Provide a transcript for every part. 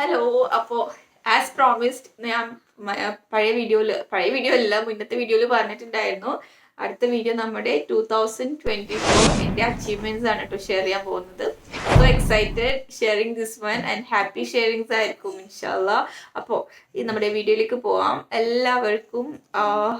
Hello അപ്പോ as promised ഞാൻ പഴയ വീഡിയോയിൽ പഴയ വീഡിയോ അല്ല മുന്നത്തെ വീഡിയോയിൽ പറഞ്ഞിട്ടുണ്ടായിരുന്നു. അടുത്ത വീഡിയോ നമ്മുടെ ടൂ തൗസൻഡ് ട്വന്റി ഫോർ എന്റെ അച്ചീവ്മെന്റ്സ് ആണ് കേട്ടോ ഷെയർ ചെയ്യാൻ പോകുന്നത്. So excited sharing this one and happy sharings ആയിരിക്കും ഇൻഷാല്ല അപ്പോൾ ഈ നമ്മുടെ വീഡിയോയിലേക്ക് പോവാം. എല്ലാവർക്കും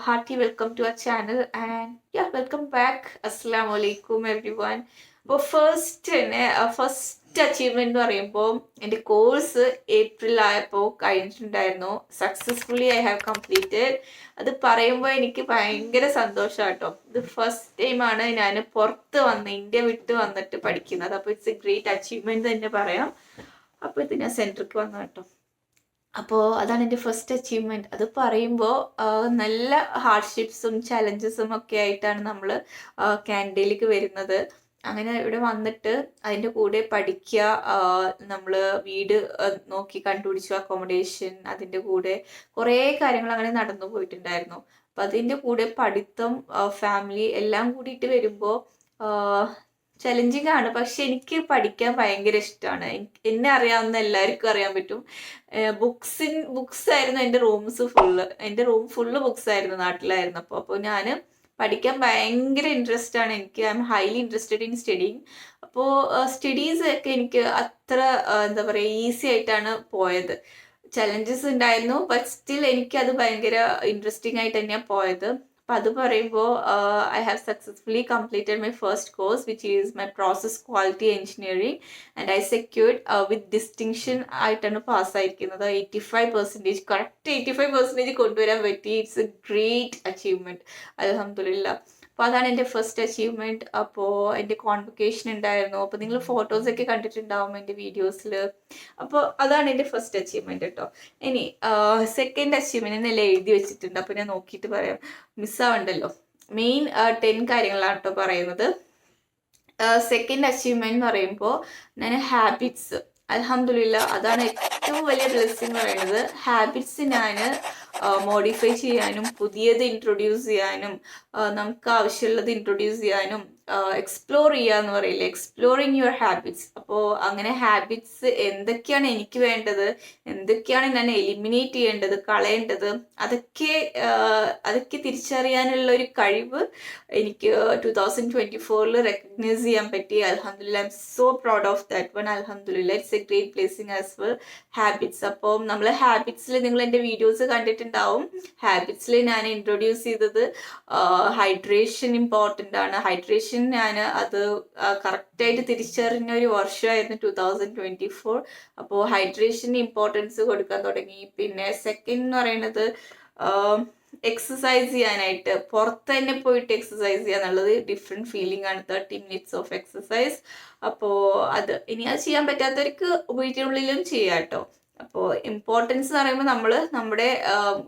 hearty welcome to our channel and welcome back അസ്സാം വലൈക്കും എവ്രി വൺ അപ്പോൾ ഫസ്റ്റ് തന്നെ ഫസ്റ്റ് അച്ചീവ്മെന്റ് എന്ന് പറയുമ്പോൾ എന്റെ കോഴ്സ് ഏപ്രിൽ ആയപ്പോൾ കഴിഞ്ഞിട്ടുണ്ടായിരുന്നു. സക്സസ്ഫുള്ളി ഐ ഹാവ് കംപ്ലീറ്റഡ് അത് പറയുമ്പോൾ എനിക്ക് ഭയങ്കര സന്തോഷമാണ് കേട്ടോ ഇത് ഫസ്റ്റ് ടൈമാണ് ഞാൻ പുറത്ത് വന്ന് ഇന്ത്യ വിട്ട് വന്നിട്ട് പഠിക്കുന്നത്. അപ്പോൾ ഇറ്റ്സ് എ ഗ്രേറ്റ് അച്ചീവ്മെന്റ് തന്നെ പറയാം. അപ്പോൾ ഇത് ഞാൻ സെന്ററിക്ക് വന്നു കേട്ടോ. അപ്പോൾ അതാണ് എന്റെ ഫസ്റ്റ് അച്ചീവ്മെന്റ് അത് പറയുമ്പോൾ നല്ല ഹാർഡ്ഷിപ്സും ചലഞ്ചസും ഒക്കെ ആയിട്ടാണ് നമ്മൾ ക്യാൻഡയിലേക്ക് വരുന്നത്. അങ്ങനെ ഇവിടെ വന്നിട്ട് അതിന്റെ കൂടെ പഠിക്കുക നമ്മൾ വീട് നോക്കി കണ്ടുപിടിച്ചു അക്കോമഡേഷൻ അതിന്റെ കൂടെ കുറേ കാര്യങ്ങൾ അങ്ങനെ നടന്നു പോയിട്ടുണ്ടായിരുന്നു. അപ്പം അതിന്റെ കൂടെ പഠിത്തം ഫാമിലി എല്ലാം കൂടിയിട്ട് വരുമ്പോൾ ചലഞ്ചിങ് ആണ്. പക്ഷെ എനിക്ക് പഠിക്കാൻ ഭയങ്കര ഇഷ്ടമാണ് എന്നെ അറിയാവുന്ന എല്ലാവർക്കും അറിയാൻ പറ്റും. ബുക്സിൻ ബുക്സ് ആയിരുന്നു എന്റെ റൂംസ് ഫുള്ള് എന്റെ റൂം ഫുള്ള് ബുക്സ് ആയിരുന്നു നാട്ടിലായിരുന്നപ്പോൾ അപ്പോൾ ഞാൻ പഠിക്കാൻ ഭയങ്കര ഇൻട്രസ്റ്റ് ആണ്. എനിക്ക് I am highly interested in studying അപ്പോൾ സ്റ്റഡീസ് ഒക്കെ എനിക്ക് അത്ര എന്താ പറയുക ഈസി ആയിട്ടാണ് പോയത്. ചലഞ്ചസ് ഉണ്ടായിരുന്നു ബട്ട് സ്റ്റിൽ എനിക്കത് ഭയങ്കര ഇൻട്രസ്റ്റിംഗ് ആയിട്ട് തന്നെയാണ് പോയത്. അപ്പം അത് പറയുമ്പോൾ I have successfully completed my first course which is my process quality engineering and I secured with distinction ആയിട്ടാണ് പാസ്സായിരിക്കുന്നത്. Eighty five percentage correct eighty five percentage കൊണ്ടുവരാൻ പറ്റി. ഇറ്റ്സ് എ ഗ്രേറ്റ് അച്ചീവ്മെന്റ് അലഹമില്ല അപ്പോൾ അതാണ് എന്റെ ഫസ്റ്റ് അച്ചീവ്മെന്റ് അപ്പോൾ എന്റെ convocation ഉണ്ടായിരുന്നു. അപ്പോൾ നിങ്ങൾ ഫോട്ടോസൊക്കെ കണ്ടിട്ടുണ്ടാവും എന്റെ വീഡിയോസിൽ അപ്പോൾ അതാണ് എന്റെ ഫസ്റ്റ് അച്ചീവ്മെന്റ് കേട്ടോ ഇനി സെക്കൻഡ് അച്ചീവ്മെന്റ് എന്നെല്ലാം എഴുതി വെച്ചിട്ടുണ്ട്. അപ്പോൾ ഞാൻ നോക്കിയിട്ട് പറയാം. മിസ്സാവണ്ടല്ലോ മെയിൻ ടെൻ കാര്യങ്ങളാണ് കേട്ടോ പറയുന്നത്. സെക്കൻഡ് അച്ചീവ്മെന്റ് എന്ന് പറയുമ്പോൾ ഞാൻ ഹാബിറ്റ്സ് അലഹമില്ല അതാണ് ഏറ്റവും വലിയ ബ്ലെസ്സിങ് പറയുന്നത്. ഹാബിറ്റ്സ് ഞാൻ മോഡിഫൈ ചെയ്യാനും പുതിയത് ഇൻട്രൊഡ്യൂസ് ചെയ്യാനും നമുക്ക് ആവശ്യമുള്ളത് ഇൻട്രൊഡ്യൂസ് ചെയ്യാനും എക്സ്പ്ലോർ ചെയ്യുക എന്ന് പറയില്ലേ? എക്സ്പ്ലോറിങ് യുവർ ഹാബിറ്റ്സ് അപ്പോൾ അങ്ങനെ ഹാബിറ്റ്സ് എന്തൊക്കെയാണ് എനിക്ക് വേണ്ടത്? എന്തൊക്കെയാണ് ഞാൻ എലിമിനേറ്റ് ചെയ്യേണ്ടത്? കളയേണ്ടത്? അതൊക്കെ അതൊക്കെ തിരിച്ചറിയാനുള്ള ഒരു കഴിവ് എനിക്ക് ടു തൗസൻഡ് ട്വന്റി ഫോറിൽ റെക്കഗ്നൈസ് ചെയ്യാൻ പറ്റി. അലഹമില്ല I am so proud of that one അലഹമില്ല it's a great placing as well habits അപ്പോൾ നമ്മൾ ഹാബിറ്റ്സിൽ നിങ്ങൾ എന്റെ വീഡിയോസ് കണ്ടിട്ടുണ്ടാവും. ഹാബിറ്റ്സിൽ ഞാൻ ഇൻട്രൊഡ്യൂസ് ചെയ്തത് ഹൈഡ്രേഷൻ ഇമ്പോർട്ടന്റ് ആണ്. ഹൈഡ്രേഷൻ ഞാൻ അത് കറക്റ്റായിട്ട് തിരിച്ചറിഞ്ഞ ഒരു വർഷമായിരുന്നു ടു തൗസൻഡ് ട്വന്റി ഫോർ അപ്പോൾ ഹൈഡ്രേഷന് ഇമ്പോർട്ടൻസ് കൊടുക്കാൻ തുടങ്ങി. പിന്നെ സെക്കൻഡ് എന്ന് പറയുന്നത് എക്സസൈസ് ചെയ്യാനായിട്ട്. പുറത്ത് തന്നെ പോയിട്ട് എക്സസൈസ് ചെയ്യുക എന്നുള്ളത് ഡിഫറെന്റ് ഫീലിംഗ് ആണ്. തേർട്ടി മിനിറ്റ്സ് ഓഫ് എക്സസൈസ് അപ്പോൾ അത് ഇനി അത് ചെയ്യാൻ പറ്റാത്തവർക്ക് വീട്ടിനുള്ളിലും ചെയ്യാം കേട്ടോ. അപ്പോൾ ഇമ്പോർട്ടൻസ് എന്ന് പറയുമ്പോൾ നമ്മൾ നമ്മുടെ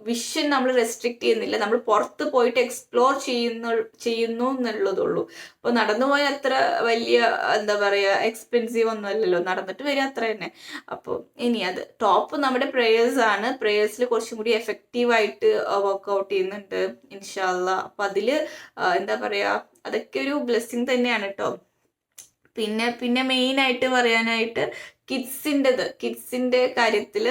വിഷൻ നമ്മൾ റെസ്ട്രിക്റ്റ് ചെയ്യുന്നില്ല. നമ്മൾ പുറത്ത് പോയിട്ട് എക്സ്പ്ലോർ ചെയ്യുന്നു ചെയ്യുന്നു എന്നുള്ളതുള്ളൂ. അപ്പോൾ നടന്നു പോയാൽ അത്ര വലിയ എന്താ പറയുക എക്സ്പെൻസീവ് ഒന്നും അല്ലല്ലോ. നടന്നിട്ട് വരിക അത്ര തന്നെ. അപ്പോൾ ഇനി അത് ടോപ്പ് നമ്മുടെ പ്രേയേഴ്സ് ആണ്. പ്രേയേഴ്സിൽ കുറച്ചും കൂടി എഫക്റ്റീവായിട്ട് വർക്കൗട്ട് ചെയ്യുന്നുണ്ട് ഇൻഷാല്ല അപ്പോൾ അതിൽ എന്താ പറയുക അതൊക്കെ ഒരു ബ്ലെസ്സിങ് തന്നെയാണ് കേട്ടോ പിന്നെ പിന്നെ മെയിൻ ആയിട്ട് പറയാനായിട്ട് കിഡ്സിന്റെത് കിഡ്സിന്റെ കാര്യത്തിൽ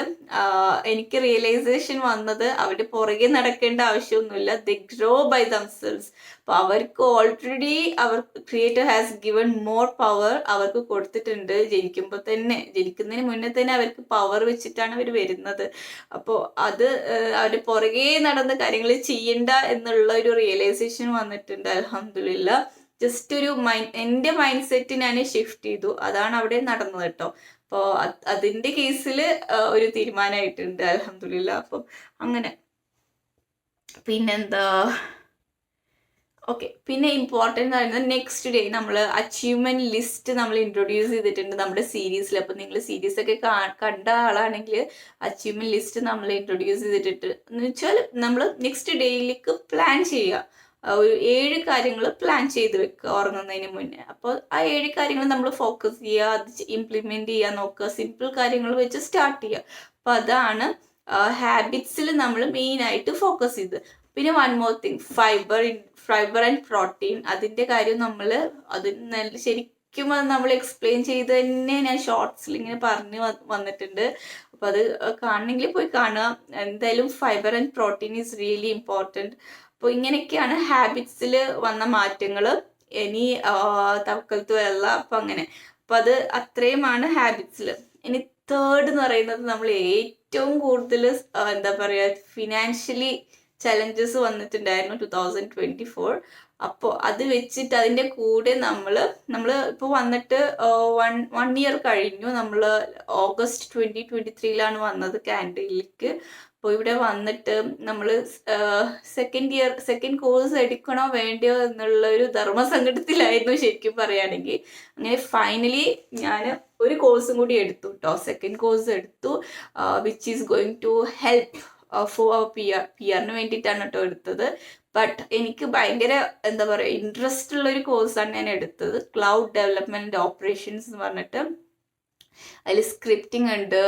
എനിക്ക് റിയലൈസേഷൻ വന്നത് അവരുടെ പുറകെ നടക്കേണ്ട ആവശ്യമൊന്നുമില്ല. ദി ഗ്രോ ബൈ ദംസെൽസ് അപ്പോൾ അവർക്ക് already our creator has given more power അവർക്ക് കൊടുത്തിട്ടുണ്ട്. ജനിക്കുമ്പോൾ തന്നെ ജനിക്കുന്നതിന് മുന്നേ തന്നെ അവർക്ക് പവർ വെച്ചിട്ടാണ് അവർ വരുന്നത്. അപ്പോൾ അത് അവർ പുറകെ നടന്ന കാര്യങ്ങൾ ചെയ്യണ്ട എന്നുള്ള ഒരു റിയലൈസേഷൻ വന്നിട്ടുണ്ട് അലഹമില്ല ജസ്റ്റ് ഒരു മൈൻഡ് എന്റെ മൈൻഡ് സെറ്റ് ഞാൻ ഷിഫ്റ്റ് ചെയ്തു. അതാണ് അവിടെ നടന്നത് കേട്ടോ. അപ്പോൾ അതിന്റെ കേസിൽ ഒരു തീരുമാനമായിട്ടുണ്ട് അലഹമില്ല അപ്പം അങ്ങനെ. പിന്നെന്താ? ഓക്കെ പിന്നെ ഇമ്പോർട്ടന്റ് പറയുന്നത് നെക്സ്റ്റ് ഡേ നമ്മൾ അച്ചീവ്മെന്റ് ലിസ്റ്റ് നമ്മൾ ഇൻട്രൊഡ്യൂസ് ചെയ്തിട്ടുണ്ട് നമ്മുടെ സീരീസിൽ അപ്പോൾ നിങ്ങൾ സീരീസ് ഒക്കെ കണ്ട ആളാണെങ്കിൽ അച്ചീവ്മെന്റ് ലിസ്റ്റ് നമ്മൾ ഇൻട്രൊഡ്യൂസ് ചെയ്തിട്ട് എന്ന് വെച്ചാൽ നമ്മൾ നെക്സ്റ്റ് ഡേയിലേക്ക് പ്ലാൻ ചെയ്യുക ഒരു ഏഴ് കാര്യങ്ങൾ പ്ലാൻ ചെയ്ത് വെക്കുക ഉറങ്ങുന്നതിന് മുന്നേ. അപ്പോൾ ആ ഏഴ് കാര്യങ്ങൾ നമ്മൾ ഫോക്കസ് ചെയ്യുക അത് ഇംപ്ലിമെന്റ് ചെയ്യാൻ നോക്കുക സിമ്പിൾ കാര്യങ്ങൾ വെച്ച് സ്റ്റാർട്ട് ചെയ്യുക. അപ്പോൾ അതാണ് ഹാബിറ്റ്സിൽ നമ്മൾ മെയിനായിട്ട് ഫോക്കസ് ചെയ്ത്. പിന്നെ one more thing fibre fibre and protein അതിന്റെ കാര്യം നമ്മൾ അത് നല്ല ശരിക്കും അത് നമ്മൾ എക്സ്പ്ലെയിൻ ചെയ്ത് തന്നെ ഞാൻ ഷോർട്സിൽ ഇങ്ങനെ പറഞ്ഞ് വന്നിട്ടുണ്ട്. അപ്പോൾ അത് കാണണമെങ്കിൽ പോയി കാണുക. എന്തായാലും fibre and protein is really important അപ്പോൾ ഇങ്ങനെയൊക്കെയാണ് ഹാബിറ്റ്സിൽ വന്ന മാറ്റങ്ങൾ ഇനി തവക്കലത്ത് വെള്ള അപ്പം അങ്ങനെ. അപ്പം അത് അത്രയുമാണ് ഹാബിറ്റ്സിൽ ഇനി തേർഡ് എന്ന് പറയുന്നത് നമ്മൾ ഏറ്റവും കൂടുതൽ എന്താ പറയുക ഫിനാൻഷ്യലി ചലഞ്ചസ് വന്നിട്ടുണ്ടായിരുന്നു ടു തൗസൻഡ് ട്വന്റി ഫോർ അപ്പോൾ അത് വെച്ചിട്ട് അതിന്റെ കൂടെ നമ്മൾ നമ്മൾ ഇപ്പോൾ വന്നിട്ട് വൺ വൺ ഇയർ കഴിഞ്ഞു. നമ്മൾ ഓഗസ്റ്റ് ട്വന്റി ട്വന്റി ത്രീയിലാണ് വന്നത് കാൻഡയിലേക്ക് അപ്പോൾ ഇവിടെ വന്നിട്ട് നമ്മൾ സെക്കൻഡ് ഇയർ സെക്കൻഡ് കോഴ്സ് എടുക്കണോ വേണ്ടയോ എന്നുള്ള ഒരു ധർമ്മസങ്കടത്തിലായിരുന്നു ശരിക്കും പറയുകയാണെങ്കിൽ. അങ്ങനെ ഫൈനലി ഞാൻ ഒരു കോഴ്സും കൂടി എടുത്തു കേട്ടോ സെക്കൻഡ് കോഴ്സ് എടുത്തു. Which is going to help for P R P ആറിന് വേണ്ടിയിട്ടാണ് കേട്ടോ എടുത്തത്. ബട്ട് എനിക്ക് ഭയങ്കര എന്താ പറയുക ഇൻട്രസ്റ്റ് ഉള്ള ഒരു കോഴ്സാണ് ഞാൻ എടുത്തത്. ക്ലൗഡ് ഡെവലപ്മെന്റ് ഓപ്പറേഷൻസ് എന്ന് പറഞ്ഞിട്ട്. അതിൽ സ്ക്രിപ്റ്റിംഗ് ഉണ്ട്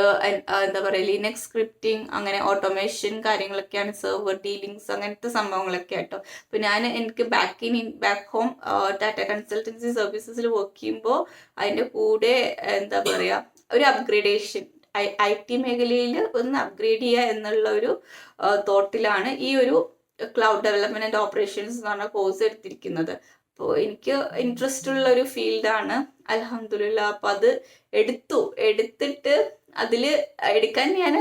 എന്താ പറയുക ലിനക്സ് സ്ക്രിപ്റ്റിംഗ് അങ്ങനെ ഓട്ടോമേഷൻ കാര്യങ്ങളൊക്കെയാണ് സെർവർ ഡീലിങ്സ് അങ്ങനത്തെ സംഭവങ്ങളൊക്കെ ആട്ടോ. അപ്പോൾ ഞാൻ എനിക്ക് back in back home Tata Consultancy സർവീസസിൽ work ചെയ്യുമ്പോൾ അതിന്റെ കൂടെ എന്താ പറയുക ഒരു അപ്ഗ്രേഡേഷൻ ഐ ടി മേഖലയിൽ ഒന്ന് അപ്ഗ്രേഡ് ചെയ്യുക എന്നുള്ള ഒരു തോട്ടിലാണ് ഈ ഒരു ക്ലൗഡ് ഡെവലപ്മെന്റ് ആൻഡ് ഓപ്പറേഷൻസ് എന്ന് പറഞ്ഞ കോഴ്സ് എടുത്തിരിക്കുന്നത്. അപ്പോൾ എനിക്ക് ഇൻട്രസ്റ്റ് ഉള്ള ഒരു ഫീൽഡാണ് അലഹമില്ല അപ്പം അത് എടുത്തു. എടുത്തിട്ട് അതിൽ എടുക്കാൻ ഞാൻ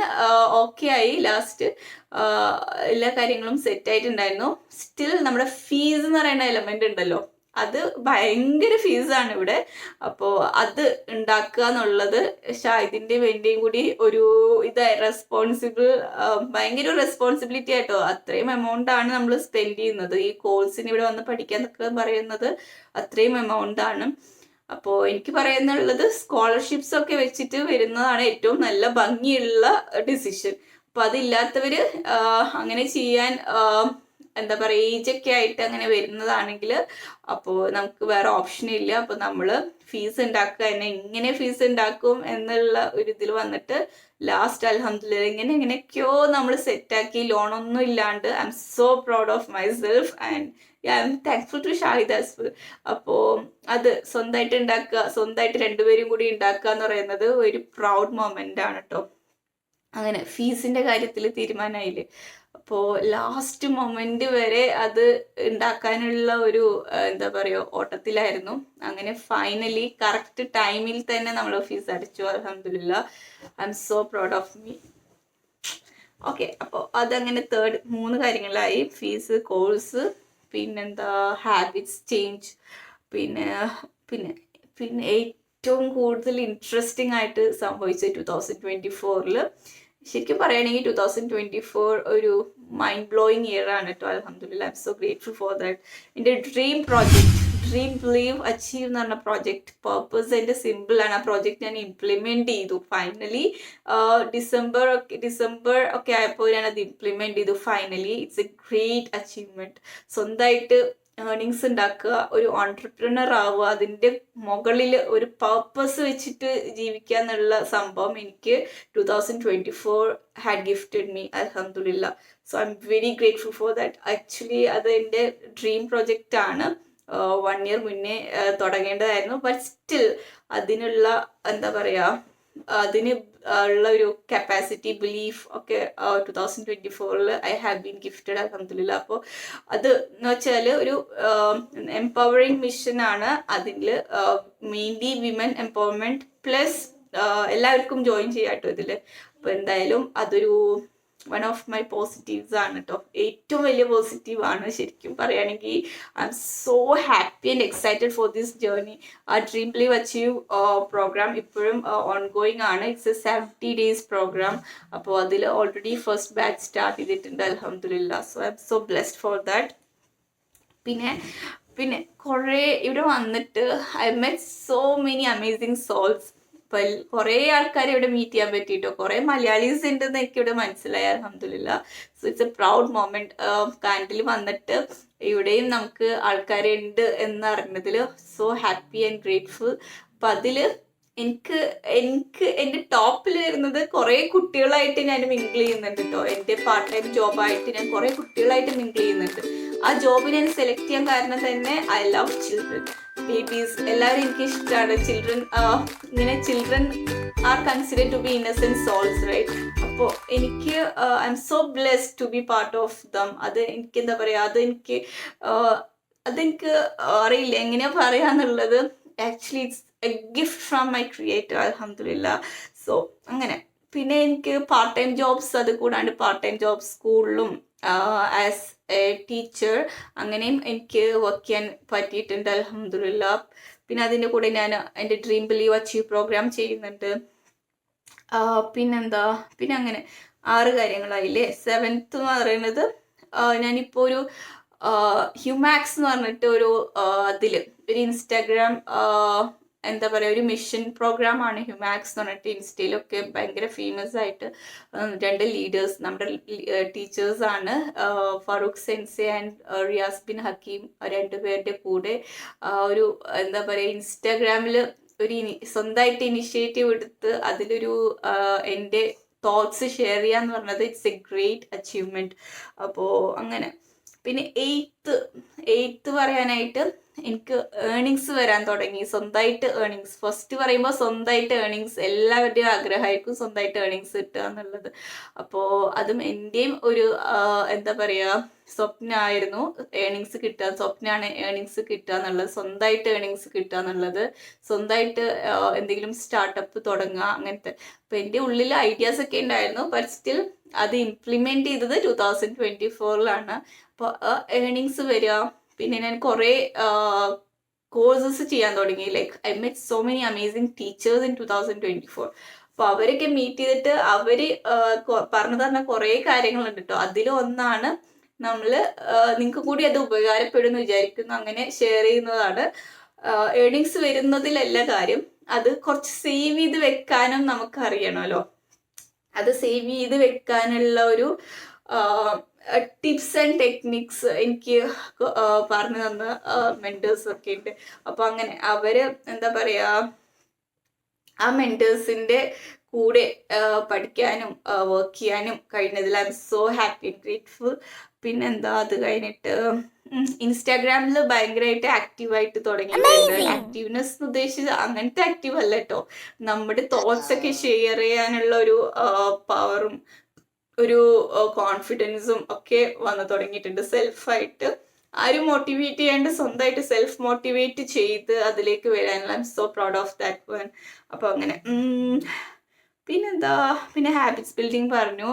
ഓക്കെ ആയി. ലാസ്റ്റ് എല്ലാ കാര്യങ്ങളും സെറ്റ് ആയിട്ടുണ്ടായിരുന്നു. സ്റ്റിൽ നമ്മുടെ ഫീസ് എന്ന് പറയുന്ന എലമെന്റ് ഉണ്ടല്ലോ. അത് ഭയങ്കര ഫീസാണ് ഇവിടെ. അപ്പോൾ അത് ഉണ്ടാക്കുക എന്നുള്ളത് ഷാഹിദിന്റെ വേണ്ടിയും കൂടി ഒരു ഇതായി റെസ്പോൺസിബിൾ ഭയങ്കര റെസ്പോൺസിബിലിറ്റി ആയിട്ടോ. അത്രയും എമൗണ്ട് ആണ് നമ്മൾ സ്പെൻഡ് ചെയ്യുന്നത്. ഈ കോഴ്സിന് ഇവിടെ വന്ന് പഠിക്കാൻ എന്നൊക്കെ പറയുന്നത് അത്രയും എമൗണ്ട് ആണ്. അപ്പോൾ എനിക്ക് പറയാനുള്ളത് സ്കോളർഷിപ്സ് ഒക്കെ വെച്ചിട്ട് വരുന്നതാണ് ഏറ്റവും നല്ല ഭംഗിയുള്ള ഡിസിഷൻ അപ്പോൾ അതില്ലാത്തവർ അങ്ങനെ ചെയ്യാൻ എന്താ പറയുക ഏജൊക്കെ ആയിട്ട് അങ്ങനെ വരുന്നതാണെങ്കിൽ അപ്പോൾ നമുക്ക് വേറെ ഓപ്ഷൻ ഇല്ല. അപ്പോൾ നമ്മൾ ഫീസ് ഉണ്ടാക്കുക തന്നെ ഇങ്ങനെ ഫീസ് ഉണ്ടാക്കും എന്നുള്ള ഒരു ഇതിൽ വന്നിട്ട് ലാസ്റ്റ് അലഹമില്ല ഇങ്ങനെ എങ്ങനെയൊക്കെയോ നമ്മൾ സെറ്റാക്കി ലോണൊന്നും ഇല്ലാണ്ട് I am so proud of myself and I am thankful to Shahid Asfar അപ്പോൾ അത് സ്വന്തമായിട്ട് ഉണ്ടാക്കുക സ്വന്തമായിട്ട് രണ്ടുപേരും കൂടി ഉണ്ടാക്കുക എന്ന് പറയുന്നത് ഒരു പ്രൗഡ് മൊമെന്റ് ആണ് കേട്ടോ അങ്ങനെ ഫീസിന്റെ കാര്യത്തിൽ തീരുമാനമായില്ലേ അപ്പോൾ ലാസ്റ്റ് മൊമെന്റ് വരെ അത് ഉണ്ടാക്കാനുള്ള ഒരു എന്താ പറയുക ഓട്ടത്തിലായിരുന്നു. അങ്ങനെ ഫൈനലി കറക്റ്റ് ടൈമിൽ തന്നെ നമ്മൾ ഫീസ് അടിച്ചു. അലഹമില്ല I am so proud of me okay അപ്പോൾ അതങ്ങനെ തേർഡ് മൂന്ന് കാര്യങ്ങളായി. ഫീസ് കോഴ്സ് പിന്നെന്താ ഹാബിറ്റ്സ് ചേഞ്ച് പിന്നെ പിന്നെ പിന്നെ ഏറ്റവും കൂടുതൽ ഇൻട്രസ്റ്റിംഗ് ആയിട്ട് സംഭവിച്ചത് ടു തൗസൻഡ് ട്വന്റി ഫോറിൽ ശരിക്കും പറയുകയാണെങ്കിൽ ടു തൗസൻഡ് ട്വന്റി ഫോർ ഒരു മൈൻഡ് ബ്ലോയിങ് ഇയർ ആണ് കേട്ടോ അലഹമില്ല I am so grateful for that എന്റെ dream project dream believe achieve എന്ന് പറഞ്ഞ പ്രോജക്റ്റ് പേർപ്പസ് എന്റെ സിമ്പിളാണ് ആ പ്രോജക്റ്റ് ഞാൻ ഇംപ്ലിമെന്റ് ചെയ്തു. ഫൈനലി ഡിസംബർ ഒക്കെ ഡിസംബർ ഒക്കെ ആയപ്പോൾ ഞാൻ അത് ഇംപ്ലിമെന്റ് ചെയ്തു. Finally it's a great achievement സ്വന്തമായിട്ട് ഏർണിങ്സ് ഉണ്ടാക്കുക ഒരു ഓൺട്രപ്രണർ ആവുക അതിന്റെ മുകളിൽ ഒരു പർപ്പസ് വെച്ചിട്ട് ജീവിക്കുക എന്നുള്ള സംഭവം എനിക്ക് two thousand twenty four had gifted me അലഹമുല്ല so I am very grateful for that actually അത് എന്റെ ഡ്രീം പ്രൊജക്റ്റ് ആണ്. വൺ ഇയർ മുന്നേ തുടങ്ങേണ്ടതായിരുന്നു. ബട്ട് സ്റ്റിൽ അതിനുള്ള എന്താ പറയുക അതിന് ഉള്ള ഒരു കപ്പാസിറ്റി ബിലീഫ് ഒക്കെ ടു തൗസൻഡ് ട്വന്റി ഫോറിൽ ഐ ഹാവ് ബീൻ ഗിഫ്റ്റഡ് അലഹമില്ല അപ്പോൾ അത് എന്ന് വെച്ചാൽ ഒരു എംപവറിങ് മിഷനാണ് അതിൽ മെയിൻലി വിമൻ എംപവർമെന്റ് പ്ലസ് എല്ലാവർക്കും ജോയിൻ ചെയ്യാട്ടോ ഇതിൽ അപ്പോൾ എന്തായാലും അതൊരു വൺ ഓഫ് മൈ പോസിറ്റീവ്സ് ആണ് കേട്ടോ ഏറ്റവും വലിയ പോസിറ്റീവ് ആണ് ശരിക്കും പറയുകയാണെങ്കിൽ I am so happy and excited for this journey ആ ഡ്രീം ബിലീവ് അച്ചീവ് പ്രോഗ്രാം ഇപ്പോഴും ഓൺ ഗോയിങ് ആണ്. It's a seventy days programme അപ്പോൾ അതിൽ ഓൾറെഡി ഫസ്റ്റ് ബാച്ച് സ്റ്റാർട്ട് ചെയ്തിട്ടുണ്ട് അലഹമില്ല so I am so blessed for that പിന്നെ പിന്നെ കുറേ ഇവിടെ വന്നിട്ട് I met so many amazing souls ഇപ്പം കുറെ ആൾക്കാരെ ഇവിടെ മീറ്റ് ചെയ്യാൻ പറ്റിയിട്ടോ കുറെ മലയാളീസ് ഉണ്ടെന്ന് എനിക്ക് ഇവിടെ മനസ്സിലായി അലഹമില്ല so it's a proud moment candle വന്നിട്ട് ഇവിടെയും നമുക്ക് ആൾക്കാരുണ്ട് എന്ന് അറിഞ്ഞതിൽ സോ ഹാപ്പി ആൻഡ് ഗ്രേറ്റ്ഫുൾ അപ്പൊ അതിൽ എനിക്ക് എനിക്ക് എന്റെ ടോപ്പിൽ വരുന്നത് കുറേ കുട്ടികളായിട്ട് ഞാൻ മിങ്കിൾ ചെയ്യുന്നുണ്ട് കേട്ടോ എന്റെ പാർട്ട് ടൈം ജോബായിട്ട് ഞാൻ കുറേ കുട്ടികളായിട്ട് മിങ്കിൾ ചെയ്യുന്നുണ്ട്. ആ ജോബ് ഞാൻ സെലക്ട് ചെയ്യാൻ കാരണം തന്നെ ഐ ലവ് ചിൽഡ്രൻ ബേബീസ് എല്ലാവരും എനിക്ക് ഇഷ്ടമാണ് ചിൽഡ്രൻ ഇങ്ങനെ children are consider to be innocent souls right അപ്പോൾ എനിക്ക് I'm so blessed to be part of them അത് എനിക്ക് എന്താ പറയുക അത് എനിക്ക് അതെനിക്ക് അറിയില്ല. എങ്ങനെയാ പറയാന്നുള്ളത്? Actually it's a gift from my creator അലഹമില്ല സോ അങ്ങനെ. പിന്നെ എനിക്ക് പാർട്ട് ടൈം ജോബ്സ് അത് കൂടാണ്ട് പാർട്ട് ടൈം ജോബ് സ്കൂളിലും ആസ് എ ടീച്ചർ അങ്ങനെയും എനിക്ക് വർക്ക് ചെയ്യാൻ പറ്റിയിട്ടുണ്ട് അലഹമില്ല പിന്നെ അതിന്റെ കൂടെ ഞാൻ എന്റെ ഡ്രീം ബിലീവ് അച്ചീവ് പ്രോഗ്രാം ചെയ്യുന്നുണ്ട്. പിന്നെന്താ? പിന്നെ അങ്ങനെ ആറ് കാര്യങ്ങളായില്ലേ? സെവൻത്ത് എന്ന് പറയുന്നത് ഞാനിപ്പോൾ ഒരു ഹ്യൂമാക്സ് എന്ന് പറഞ്ഞിട്ട് ഒരു അതിൽ ഒരു ഇൻസ്റ്റാഗ്രാം എന്താ പറയുക ഒരു മിഷൻ പ്രോഗ്രാമാണ് ഹ്യൂമാക്സ് എന്ന് പറഞ്ഞിട്ട് ഇൻസ്റ്റയിലൊക്കെ ഭയങ്കര ഫേമസ് ആയിട്ട് രണ്ട് ലീഡേഴ്സ് നമ്മുടെ ടീച്ചേഴ്സാണ് ഫറൂഖ് സെൻസെ ആൻഡ് റിയാസ് ബിൻ ഹക്കീം രണ്ടുപേരുടെ കൂടെ ഒരു എന്താ പറയുക ഇൻസ്റ്റാഗ്രാമിൽ ഒരു സ്വന്തമായിട്ട് ഇനിഷ്യേറ്റീവ് എടുത്ത് അതിലൊരു എന്റെ തോട്ട്സ് ഷെയർ ചെയ്യാന്ന് പറഞ്ഞത് ഇറ്റ്സ് എ ഗ്രേറ്റ് അച്ചീവ്മെന്റ് അപ്പോൾ അങ്ങനെ. പിന്നെ എയ്ത്ത് എയ്ത്ത് പറയാനായിട്ട് എനിക്ക് ഏണിങ്സ് വരാൻ തുടങ്ങി. സ്വന്തമായിട്ട് ഏണിങ്സ് ഫസ്റ്റ് പറയുമ്പോൾ സ്വന്തമായിട്ട് ഏണിങ്സ് എല്ലാവരുടെയും ആഗ്രഹമായിരിക്കും സ്വന്തമായിട്ട് ഏണിങ്സ് കിട്ടുക എന്നുള്ളത്. അപ്പോൾ അതും എന്റെയും ഒരു എന്താ പറയുക സ്വപ്നമായിരുന്നു ഏണിങ്സ് കിട്ടുക. സ്വപ്നമാണ് ഏണിങ്സ് കിട്ടുക എന്നുള്ളത്. സ്വന്തമായിട്ട് ഏണിങ്സ് കിട്ടുക എന്നുള്ളത്. സ്വന്തമായിട്ട് എന്തെങ്കിലും സ്റ്റാർട്ടപ്പ് തുടങ്ങുക അങ്ങനത്തെ. അപ്പോൾ എന്റെ ഉള്ളിൽ ഐഡിയാസ് ഒക്കെ ഉണ്ടായിരുന്നു. ബട്ട് സ്റ്റിൽ അത് ഇംപ്ലിമെന്റ് ചെയ്തത് ടു തൗസൻഡ് ട്വന്റി ഫോറിലാണ് അപ്പോൾ ഏണിങ്സ് വരിക പിന്നെ ഞാൻ കുറേ കോഴ്സസ് ചെയ്യാൻ തുടങ്ങി. Like I met so many amazing teachers in two thousand twenty four അപ്പോൾ അവരൊക്കെ മീറ്റ് ചെയ്തിട്ട് അവർ പറഞ്ഞു തന്ന കുറേ കാര്യങ്ങളുണ്ട് കേട്ടോ അതിലൊന്നാണ് നമ്മൾ നിങ്ങൾക്ക് കൂടി അത് ഉപകാരപ്പെടുമെന്ന് വിചാരിക്കുന്നു അങ്ങനെ ഷെയർ ചെയ്യുന്നതാണ്. ഏണിങ്സ് വരുന്നതിലല്ല കാര്യം അത് കുറച്ച് സേവ് ചെയ്ത് വെക്കാനും നമുക്ക് അറിയണമല്ലോ അത് സേവ് ചെയ്ത് വെക്കാനുള്ള ഒരു ടിപ്സ് ആൻഡ് ടെക്നിക്സ് എനിക്ക് പറഞ്ഞു തന്ന മെന്റേഴ്സ് ഒക്കെ ഉണ്ട്. അപ്പോൾ അങ്ങനെ അവർ എന്താ പറയുക ആ മെന്റേഴ്സിന്റെ കൂടെ പഠിക്കാനും വർക്ക് ചെയ്യാനും കഴിഞ്ഞതിൽ I am so happy and grateful പിന്നെന്താ അത് കഴിഞ്ഞിട്ട് ഇൻസ്റ്റാഗ്രാമിൽ ഭയങ്കരമായിട്ട് ആക്റ്റീവായിട്ട് തുടങ്ങിയിട്ടുണ്ട് ആക്റ്റീവ്നെസ് ഉദ്ദേശിച്ചത് അങ്ങനത്തെ ആക്റ്റീവ് അല്ല കേട്ടോ നമ്മുടെ തോട്ട്സ് ഒക്കെ ഷെയർ ചെയ്യാനുള്ള ഒരു പവറും ഒരു കോൺഫിഡൻസും ഒക്കെ വന്നു തുടങ്ങിയിട്ടുണ്ട്. സെൽഫായിട്ട് ആരും മോട്ടിവേറ്റ് ചെയ്യാണ്ട് സ്വന്തമായിട്ട് സെൽഫ് മോട്ടിവേറ്റ് ചെയ്ത് അതിലേക്ക് വരാനുള്ള I'm so proud of that one അപ്പോൾ അങ്ങനെ പിന്നെന്താ? പിന്നെ ഹാബിറ്റ്സ് ബിൽഡിംഗ് പറഞ്ഞു.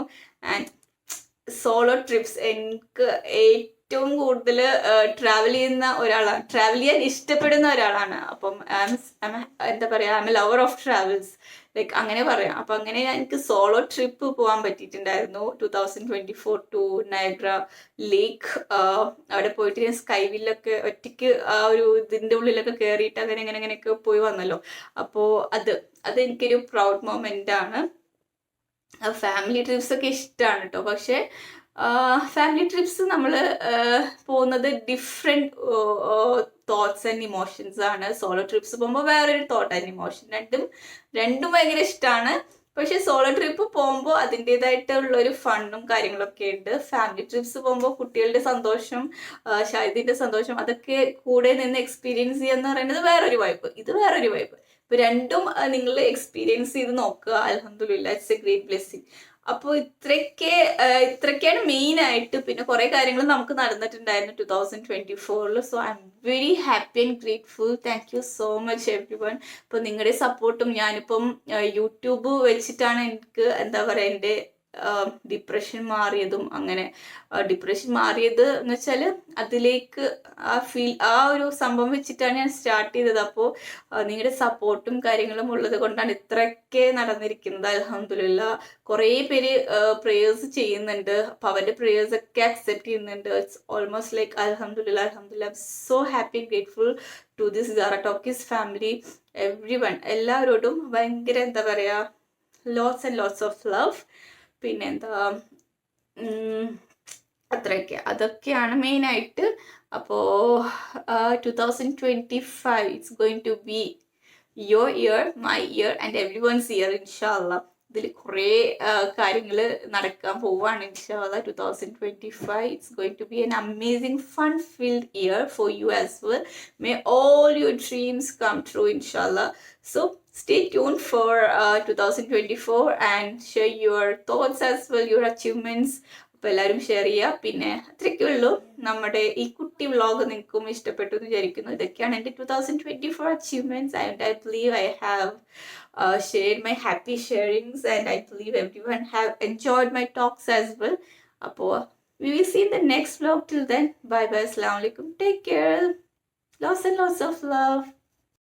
ആൻഡ് സോളോ ട്രിപ്സ് എനിക്ക് ഏറ്റവും കൂടുതൽ ട്രാവൽ ചെയ്യുന്ന ഒരാളാണ്. ട്രാവൽ ചെയ്യാൻ ഇഷ്ടപ്പെടുന്ന ഒരാളാണ്. അപ്പം എന്താ പറയുക I a lover of travels like അങ്ങനെ പറയാം. അപ്പം അങ്ങനെ എനിക്ക് സോളോ ട്രിപ്പ് പോകാൻ പറ്റിയിട്ടുണ്ടായിരുന്നു. Two thousand twenty four to Niagara ലേക്ക് അവിടെ പോയിട്ട് ഞാൻ സ്കൈവില്ലൊക്കെ ഒറ്റയ്ക്ക് ആ ഒരു ഇതിന്റെ ഉള്ളിലൊക്കെ കയറിയിട്ട് അങ്ങനെ അങ്ങനെ അങ്ങനെയൊക്കെ പോയി വന്നല്ലോ. അപ്പോൾ അത് അത് എനിക്കൊരു പ്രൗഡ് മൊമെന്റ് ആണ്. ഫാമിലി ട്രിപ്സ് ഒക്കെ ഇഷ്ടമാണ് കേട്ടോ പക്ഷേ ഫാമിലി ട്രിപ്സ് നമ്മൾ പോകുന്നത് ഡിഫറെന്റ് തോട്ട്സ് ആൻഡ് ഇമോഷൻസ് ആണ്. സോളോ ട്രിപ്സ് പോകുമ്പോൾ വേറൊരു തോട്ട് ആൻഡ് ഇമോഷൻ രണ്ടും രണ്ടും ഭയങ്കര ഇഷ്ടമാണ് പക്ഷെ സോളോ ട്രിപ്പ് പോകുമ്പോൾ അതിന്റെതായിട്ടുള്ള ഒരു ഫണ്ണും കാര്യങ്ങളൊക്കെ ഉണ്ട്. ഫാമിലി ട്രിപ്പ്സ് പോകുമ്പോൾ കുട്ടികളുടെ സന്തോഷം ശാരീരിക സന്തോഷം അതൊക്കെ കൂടെ നിന്ന് എക്സ്പീരിയൻസ് ചെയ്യുക എന്ന് പറയുന്നത് വേറൊരു വൈബ് ഇത് വേറൊരു വൈബ് ഇപ്പൊ രണ്ടും നിങ്ങൾ എക്സ്പീരിയൻസ് ചെയ്ത് നോക്കുക. അലഹമില്ല ഇറ്റ്സ് എ ഗ്രേറ്റ് ബ്ലെസ്സിങ് അപ്പോൾ ഇത്രയ്ക്ക് ഇത്രയ്ക്കാണ് മെയിൻ ആയിട്ട് പിന്നെ കുറേ കാര്യങ്ങൾ നമുക്ക് നടന്നിട്ടുണ്ടായിരുന്നു ടു തൗസൻഡ് ട്വന്റി ഫോറിൽ so I am very happy and grateful thank you so much everyone ഇപ്പോൾ നിങ്ങളുടെ സപ്പോർട്ടും ഞാനിപ്പം യൂട്യൂബ് വെച്ചിട്ടാണ് എനിക്ക് എന്താ പറയുക എന്റെ ഡിപ്രഷൻ മാറിയതും അങ്ങനെ. ഡിപ്രഷൻ മാറിയത് എന്ന് വെച്ചാൽ അതിലേക്ക് ആ ഫീൽ ആ ഒരു സംഭവം വെച്ചിട്ടാണ് ഞാൻ സ്റ്റാർട്ട് ചെയ്തത്. അപ്പോൾ നിങ്ങളുടെ സപ്പോർട്ടും കാര്യങ്ങളും ഉള്ളത് കൊണ്ടാണ് ഇത്രയൊക്കെ നടന്നിരിക്കുന്നത്. അലഹമില്ല കുറേ പേര് പ്രേയേഴ്സ് ചെയ്യുന്നുണ്ട്. അപ്പോൾ അവരുടെ പ്രേയേഴ്സ് ഒക്കെ അക്സെപ്റ്റ് ചെയ്യുന്നുണ്ട്. ഇറ്റ്സ് ഓൾമോസ്റ്റ് ലൈക്ക് അലഹമില്ല അലഹമില്ല so happy grateful to this Jara Talkies family everyone എല്ലാവരോടും ഭയങ്കര എന്താ പറയുക lots and lots of love പിന്നെന്താ അത്രയൊക്കെ. അതൊക്കെയാണ് മെയിനായിട്ട്. അപ്പോൾ two thousand twenty five it's going to be your year my year and everyone's year ഇൻഷാല്ല ഇതിൽ കുറേ കാര്യങ്ങൾ നടക്കാൻ പോവുകയാണ് ഇൻഷാല്ല two thousand twenty five it's going to be an amazing fun filled year for you as well may all your dreams come true ഇൻഷാല്ല so stay tuned for twenty 2024 and share your thoughts as well your achievements അപ്പോൾ എല്ലാവരും share ചെയ്യുക. പിന്നെ അത്രയ്ക്കേ ഉള്ളൂ. നമ്മുടെ ഈ കുട്ടി vlog നിങ്ങൾക്കും ഇഷ്ടപ്പെട്ടു എന്ന് വിചാരിക്കുന്നു. ഇതൊക്കെയാണ് എന്റെ two thousand twenty four achievements and I believe I have shared my happy sharings and I believe everyone have enjoyed my talks as well അപ്പോൾ we will see the next vlog till then bye bye അസ്സാം വലൈക്കും take care lots and lots of love